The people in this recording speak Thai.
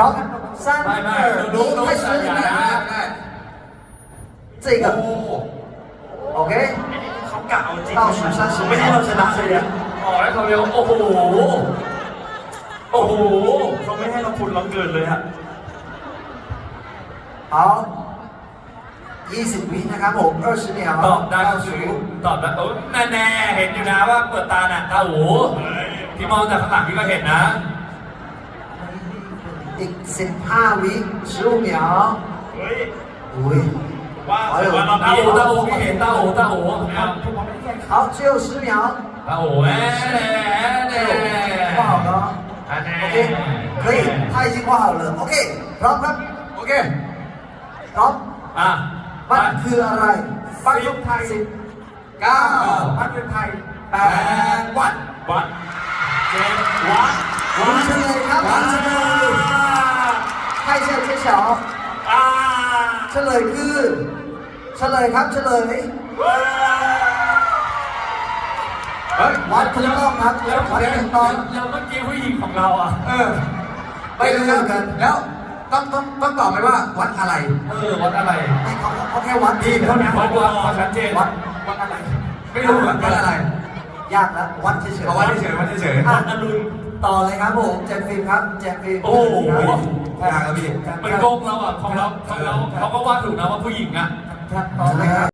ร็อกสั้นไม่ไม่ดูดูไม่ใช่ไม่ได้จริงอะโอเคเขาเก่าจริงไม่ให้เราชนะเลยเนี่ยอ๋อแล้วเขาเรียกโอ้โหโอ้โหเขาไม่ให้เราพุดเราเกินเลยฮะเอา20 วินะครับผมเออชิเนียตอบได้สูชิตอบได้โอ้แน่แน่เห็นอยู่นะว่าเปิดตาหนักตาหูที่มองจากข้างหลังพี่ก็เห็นนะ อีกสิบห้าวิ十五秒 เฮ้ย อุ้ย ว่า 好有 ว่าเรา ตาหูตาหูพี่เห็นตาหูตาหู 好只有十秒 ตาหูแน่แน่แน่ 画好了 อันแน่ OK 可以他已经画好了 OK พร้อมครับ โอเค พร้อม อ่ะ มันคืออะไรปักยุไทยสิบเก้าปักยุไทยแป แป ด ดวัด วัดเจ็ดวัด วันเฉลยครับวันเฉลยใคร เฉลยเฉลยอ่าเฉลยคือเฉลยครับเฉลยเฮ้ยวัดถูกต้องครับแล้ววัดเดี๋ยวถูกต้องแล้วเมื่อกี้ผู้หญิงของเราอะ เออไม่รู้กันแล้วต้องต้องต้องตอบไหมว่าวัดอะไร เออวัดอะไรให้เขาเขาแค่วัดดีเขามีวัดวัดวัดชัดเจนวัดวัดอะไร ไม่รู้เหมือนกัวัดนอะไร ยากแล้ววัดเฉยเอาวัดเฉยๆวัดเฉยๆอะอรุณต่อเลยครับผมแจกฟิล์มครับแจกฟิล์มโอ้โหๆยากแล้วพี่มันโกงเราอะของเราของเราเขาก็ว่าถูกนะว่าผู้หญิงอะต่อเลยครับ